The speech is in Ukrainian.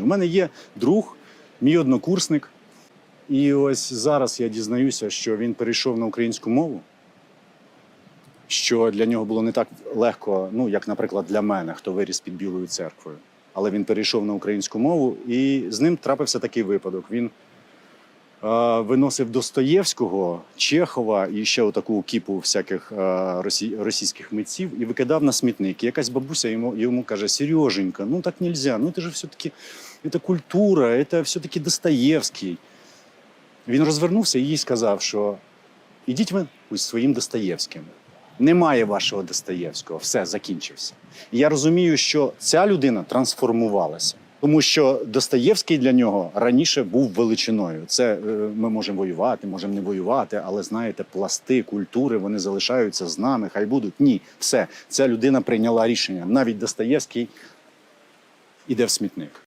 У мене є друг, мій однокурсник, і ось зараз я дізнаюся, що він перейшов на українську мову, що для нього було не так легко, ну як, наприклад, для мене, хто виріс під Білою церквою. Але він перейшов на українську мову, і з ним трапився такий випадок. Він виносив Достоєвського, Чехова і ще отаку кіпу всяких російських митців і викидав на смітник. Якась бабуся йому, йому каже: Сереженька, ну так нельзя, ну це ж все-таки це культура, це все-таки Достоєвський. Він розвернувся і їй сказав, що ідіть ви із своїм Достоєвським. Немає вашого Достоєвського, все закінчився. І я розумію, що ця людина трансформувалася, тому що Достоєвський для нього раніше був величиною. Це е, ми можемо воювати, можемо не воювати, але знаєте, пласти культури вони залишаються з нами. Хай будуть. Ні, все. Ця людина прийняла рішення. Навіть Достоєвський іде в смітник.